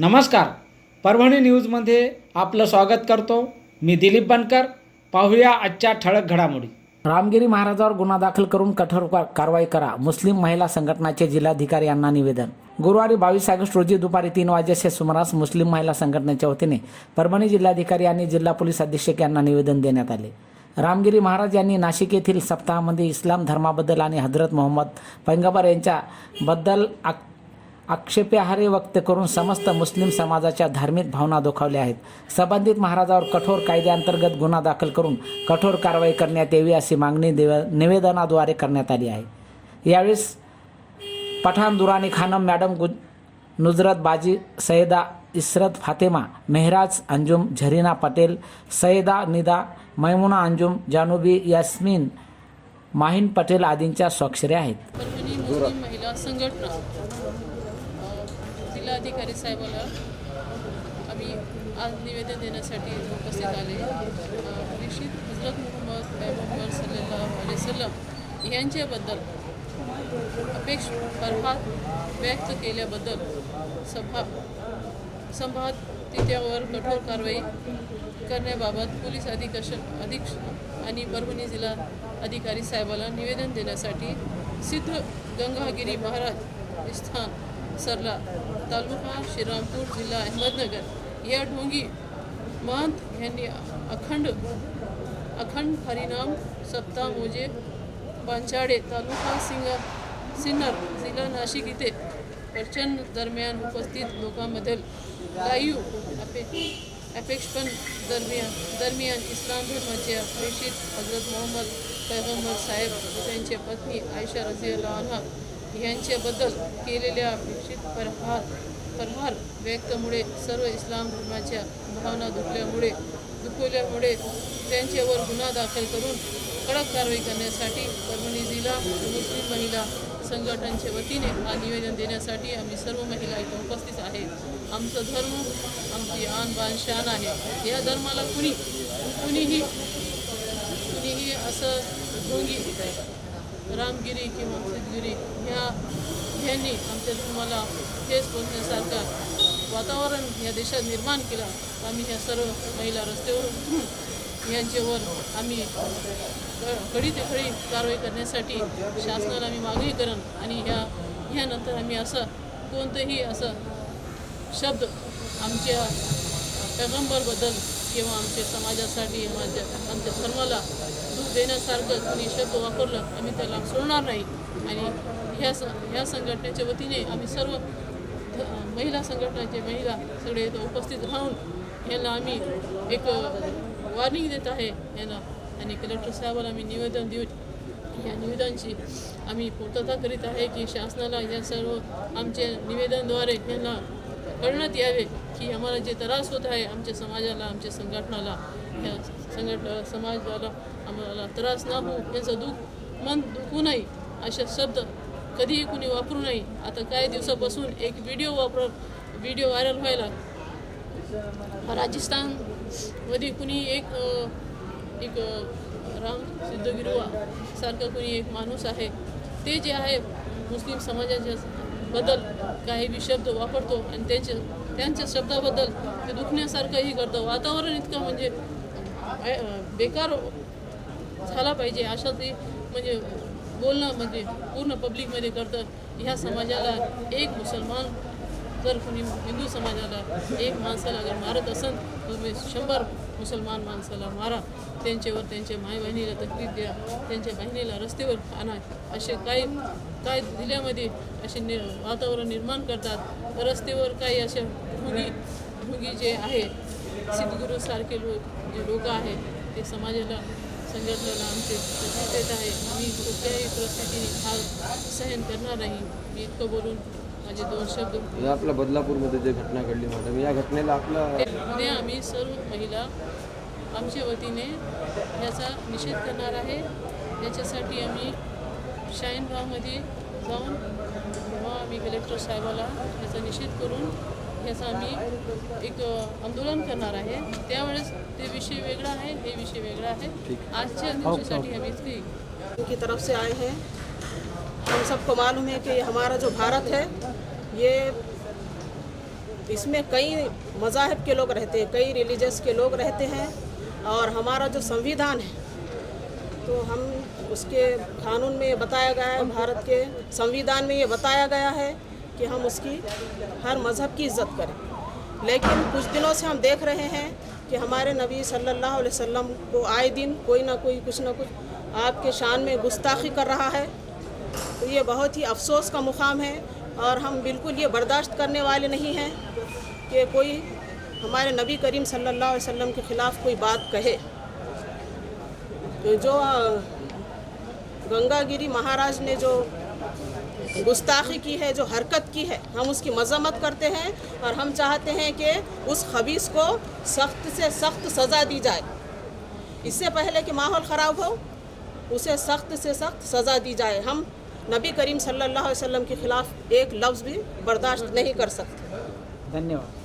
नमस्कार. परभणी न्यूजमध्ये आपलं स्वागत करतो. मी दिलीप बनकर. पाहूया आजच्या ठळक घडामोडी. रामगिरी महाराजावर गुन्हा दाखल करून कठोर कारवाई करा मुस्लिम महिला संघटनाचे जिल्हाधिकारी यांना निवेदन. गुरुवारी बावीस ऑगस्ट रोजी दुपारी तीन वाजेच्या सुमारास मुस्लिम महिला संघटनेच्या वतीने परभणी जिल्हाधिकारी आणि जिल्हा पोलीस अधीक्षक यांना निवेदन देण्यात आले. रामगिरी महाराज यांनी नाशिक येथील सप्ताहामध्ये इस्लाम धर्माबद्दल आणि हजरत मोहम्मद पैगंबर यांच्याबद्दल आक्षेपार्ह व्यक्त करून समस्त मुस्लिम समाजाच्या धार्मिक भावना दुखावल्या आहेत. संबंधित महाराजावर कठोर कायद्याअंतर्गत गुन्हा दाखल करून कठोर कारवाई करण्यात यावी अशी मागणी देव निवेदनाद्वारे करण्यात आली आहे. यावेळेस पठाण दुरानी खानम मॅडम गुज नुजरत बाजी सैदा इस्रत फातेमा मेहराज अंजुम झरीना पटेल सैदा निदा मैमुना अंजुम जानूबी यास्मीन माहीन पटेल आदींच्या स्वाक्षऱ्या आहेत. महिला संघटना. अधिकारी साहेबाला आम्ही आज निवेदन देण्यासाठी उपस्थित आले. निश्चित हजरत मोहम्मद पैगंबर सल्लल्लाहु अलैहि यांच्याबद्दल अपेक्ष बरहात व्यक्त केल्याबद्दल सभा संभात तिथ्यावर कठोर कारवाई करण्याबाबत पोलीस अधीक्षक अधीक्ष आणि परभणी जिल्हा अधिकारी साहेबाला निवेदन देण्यासाठी सिद्ध गंगागिरी महाराज स्थान सरला तालुका श्रीरामपूर जिल्हा अहमदनगर या ढोंगी महंत यांनी अखंड अखंड हरिनाम सप्ताह मोजे पांचाडे तालुका सिंग सिन्नर जिल्हा नाशिक इथे प्रचंड दरम्यान उपस्थित लोकांमध्ये लाईव्ह अपे अपेक्षपण दरम्यान दरम्यान इस्लाम धर्माच्या प्रेषित हजरत मोहम्मद पैगंबर साहेब व त्यांची पत्नी आयशा रझियाल्ला अनहा यांच्याबद्दल केलेल्या अपेक्षित प्रहार प्रहार व्यक्तमुळे सर्व इस्लाम धर्माच्या भावना दुखल्यामुळे दुखवल्यामुळे त्यांच्यावर गुन्हा दाखल करून कडक कारवाई करण्यासाठी परभणी जिल्हा मुस्लिम महिला संघटनच्या वतीने हा निवेदन देण्यासाठी आम्ही सर्व महिला इथं उपस्थित आहे. आमचं धर्म आमची आन बान शान आहे. या धर्माला कुणी कुणीही कुणीही असं ढोंगी रामगिरी किंवा सिद्धगिरी ह्या ह्यांनी आमच्या धर्माला ठेस पोचण्यासारखा वातावरण या देशात निर्माण केला. आम्ही ह्या सर्व महिला रस्त्यावर उतरून यांच्यावर आम्ही क- कडी ते खडी कारवाई करण्यासाठी शासनाला आम्ही मागणी करण आणि ह्या ह्यानंतर आम्ही असं कोणतंही असं शब्द आमच्या पैगंबरबद्दल किंवा आमच्या समाजासाठी माझ्या आमच्या धर्माला दुःख देण्यासारखं कोणी शब्द वापरलं आम्ही त्याला सोडणार नाही. आणि ह्या स ह्या संघटनेच्या वतीने आम्ही सर्व ध- महिला संघटनाचे महिला सगळे इथं उपस्थित राहून यांना आम्ही एक वॉर्निंग देत आहे यांना. आणि कलेक्टर साहेबाला आम्ही निवेदन देऊ या निवेदनाची आम्ही पूर्तता करीत आहे की शासनाला या सर्व आमच्या निवेदनद्वारे यांना करण्यात यावे की आम्हाला जे त्रास होत आहे आमच्या समाजाला आमच्या संघटनाला या संघट समाजाला आम्हाला त्रास ना होऊ यांचं दुःख मन दुखू नये असे शब्द कधीही कुणी वापरू नये. आता काही दिवसापासून एक व्हिडिओ वापर व्हिडिओ व्हायरल व्हायला. राजस्थानमध्ये कुणी एक एक राम सिद्धगिरुवा सारखा कुणी एक माणूस आहे. ते जे आहे मुस्लिम समाजाच्या बदल काही बी शब्द वापरतो आणि त्यांचे त्यांच्या शब्दाबद्दल ते दुखण्यासारखंही करतं. वातावरण इतकं म्हणजे बेकार झाला पाहिजे अशा ते म्हणजे बोलणं म्हणजे पूर्ण पब्लिकमध्ये करतं. ह्या समाजाला एक मुसलमान जर कोणी हिंदू समाजाला एक माणसाला जर मारत असेल तर तुम्ही शंभर मुसलमान माणसाला मारा. त्यांच्यावर त्यांच्या माय बहिणीला तकलीफ द्या. त्यांच्या बहिणीला रस्त्यावर आणा. असे काही काय जिल्ह्यामध्ये असे नि वातावरण निर्माण करतात. रस्त्यावर काही अशा ढुगी ढुगी जे आहे सिद्धगुरूसारखे लोक जे लोक आहेत ते समाजाला संघटनेला आमचे देत आहे. मी कुठल्याही परिस्थितीने हा सहन करणार नाही. मी इतकं बोलून माझे दोन शब्द या आपल्या बदलापूरमध्ये जे घटना घडली मॅडम या घटनेला आपला उद्या आम्ही सर्व महिला आमच्या वतीने याचा निषेध करणार आहे. याच्यासाठी आम्ही शाहीनगावमध्ये जाऊन तेव्हा आम्ही कलेक्टर साहेबाला याचा निषेध करून याचा आम्ही एक आंदोलन करणार आहे. त्यावेळेस ते विषय वेगळा आहे हे विषय वेगळा आहे. आजच्या दिवसासाठी आम्ही इतके की तरफ से आए हैं. हम सबको मालूम है कि हमारा जो भारत है ये इसमें कई मज़ाहब के लोग रहते हैं कई रिलीजियस के लोग रहते हैं और हमारा जो संविधान है तो हम उसके कानून में ये बताया गया है भारत के संविधान में ये बताया गया है कि हम उसकी हर मज़हब की इज़्ज़त करें लेकिन कुछ दिनों से हम देख रहे हैं कि हमारे नबी सल्लल्लाहु अलैहि वसल्लम को आए दिन कोई ना कोई कुछ ना कुछ आपके शान में गुस्ताखी कर रहा है तो ये बहुत ही अफसोस का मुकाम है और हम बिल्कुल ये बर्दाश्त करने वाले नहीं हैं कि कोई हमारे नबी करीम सल्लल्लाहु अलैहि वसल्लम के ख़िलाफ़ कोई बात कहे तो जो अ, गंगागिरी महाराज ने जो गुस्ताखी की है जो हरकत की है हम उसकी मजम्मत करते हैं और हम चाहते हैं कि उस खबीस को सख्त से सख्त सज़ा दी जाए इससे पहले कि माहौल ख़राब हो उसे सख्त से सख्त सज़ा दी जाए हम नबी करीम सल्लल्लाहु अलैहि वसल्लम के ख़िलाफ़ एक लफ्ज़ भी बर्दाश्त नहीं कर सकते। धन्यवाद।